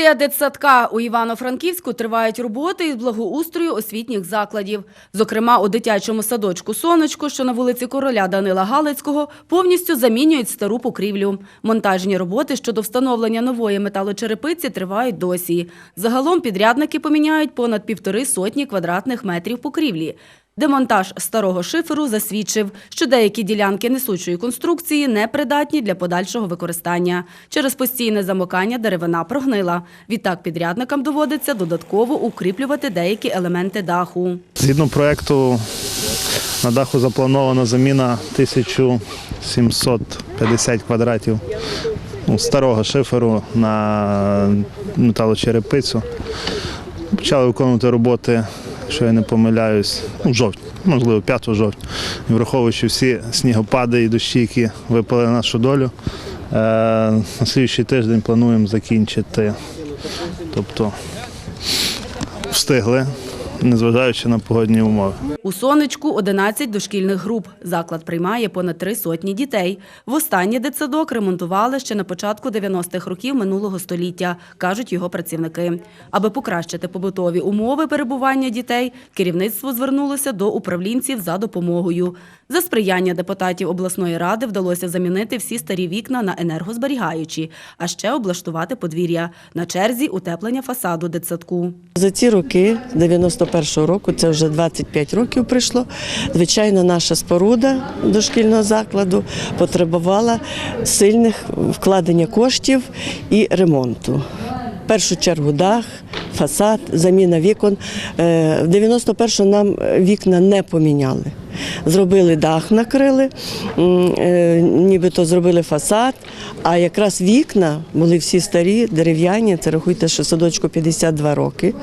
Реконструкція дитсадка у Івано-Франківську тривають роботи із благоустрою освітніх закладів. Зокрема, у дитячому садочку «Сонечко», що на вулиці Короля Данила Галицького, повністю замінюють стару покрівлю. Монтажні роботи щодо встановлення нової металочерепиці тривають досі. Загалом підрядники поміняють понад півтори сотні квадратних метрів покрівлі. Демонтаж старого шиферу засвідчив, що деякі ділянки несучої конструкції непридатні для подальшого використання. Через постійне замокання деревина прогнила. Відтак підрядникам доводиться додатково укріплювати деякі елементи даху. Згідно проекту на даху запланована заміна 1750 квадратів ну, старого шиферу на металочерепицю. Почали виконувати роботи, якщо я не помиляюсь, ну, в жовтні, можливо, 5 жовтня. Враховуючи всі снігопади і дощі, які випали на нашу долю, е, на слідчий тиждень плануємо закінчити. Тобто встигли, незважаючи на погодні умови. У сонечку 11 дошкільних груп. Заклад приймає понад три сотні дітей. Востаннє дитсадок ремонтували ще на початку 90-х років минулого століття, кажуть його працівники. Аби покращити побутові умови перебування дітей, керівництво звернулося до управлінців за допомогою. За сприяння депутатів обласної ради вдалося замінити всі старі вікна на енергозберігаючі, а ще облаштувати подвір'я. На черзі утеплення фасаду дитсадку. За ці роки, з 91-го року, це вже 25 років прийшло. Звичайно, наша споруда дошкільного закладу потребувала сильних вкладення коштів і ремонту. Першу чергу дах, фасад, заміна вікон. Е, В 91-му нам вікна не поміняли. Зробили дах, накрили, е, нібито зробили фасад, а якраз вікна були всі старі, дерев'яні. Це рахуйте, що садочку 52 роки,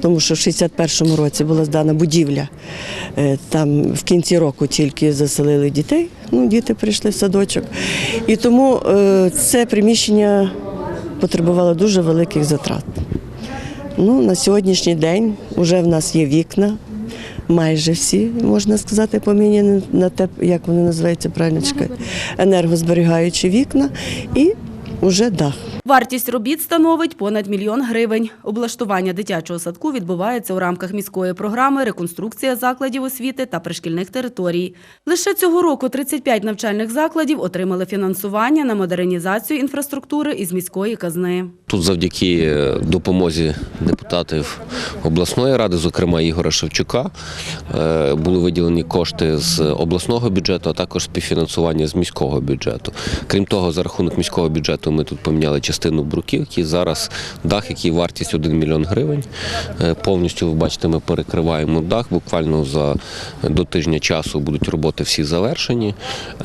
тому що в 61-му році була здана будівля. Е, Там в кінці року тільки заселили дітей. Ну, діти прийшли в садочок. І тому це приміщення потребувало дуже великих затрат. Ну, на сьогоднішній день вже в нас є вікна. Майже всі, можна сказати, поміняні на те, як вони називаються правильно енергозберігаючі вікна і вже дах. Вартість робіт становить понад мільйон гривень. Облаштування дитячого садку відбувається у рамках міської програми «Реконструкція закладів освіти та пришкільних територій». Лише цього року 35 навчальних закладів отримали фінансування на модернізацію інфраструктури із міської казни. Тут завдяки е, допомозі депутатів обласної ради, зокрема Ігора Шевчука, е, були виділені кошти з обласного бюджету, а також співфінансування з міського бюджету. Крім того, за рахунок міського бюджету ми тут поміняли частину бруківки. Зараз дах, який вартість 1 мільйон гривень. Е, Повністю ви бачите, ми перекриваємо дах. Буквально за до тижня часу будуть роботи всі завершені.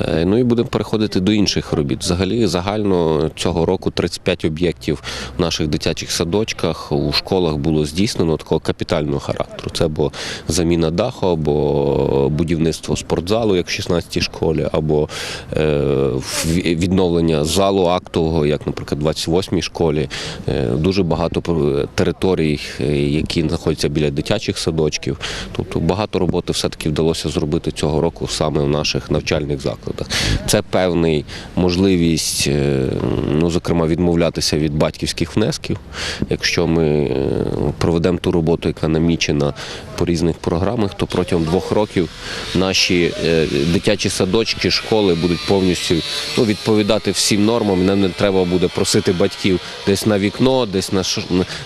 Е, Ну і будемо переходити до інших робіт. Взагалі, загально цього року 35 об'єктів в наших дитячих садочках у школах було здійснено такого капітального характеру. Це або заміна даху, або будівництво спортзалу, як в 16-й школі, або е, відновлення залу актового, як, наприклад, в 28-й школі. Е, Дуже багато територій, е, які знаходяться біля дитячих садочків. Тобто багато роботи все-таки вдалося зробити цього року саме в наших навчальних закладах. Це певний можливість, е, ну зокрема, відмовлятися від батьківських внесків. Якщо ми проведемо ту роботу, яка намічена по різних програмах, то протягом двох років наші е, дитячі садочки, школи будуть повністю ну, відповідати всім нормам. Нам не треба буде просити батьків десь на вікно, десь на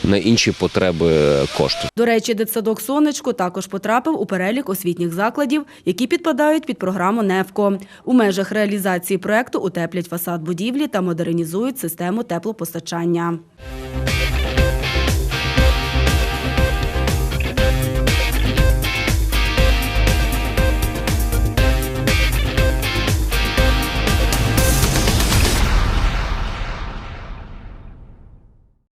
на інші потреби е, коштів. До речі, дитсадок «Сонечко» також потрапив у перелік освітніх закладів, які підпадають під програму «Невко». У межах реалізації проекту утеплять фасад будівлі та модернізують систему теплопостачання.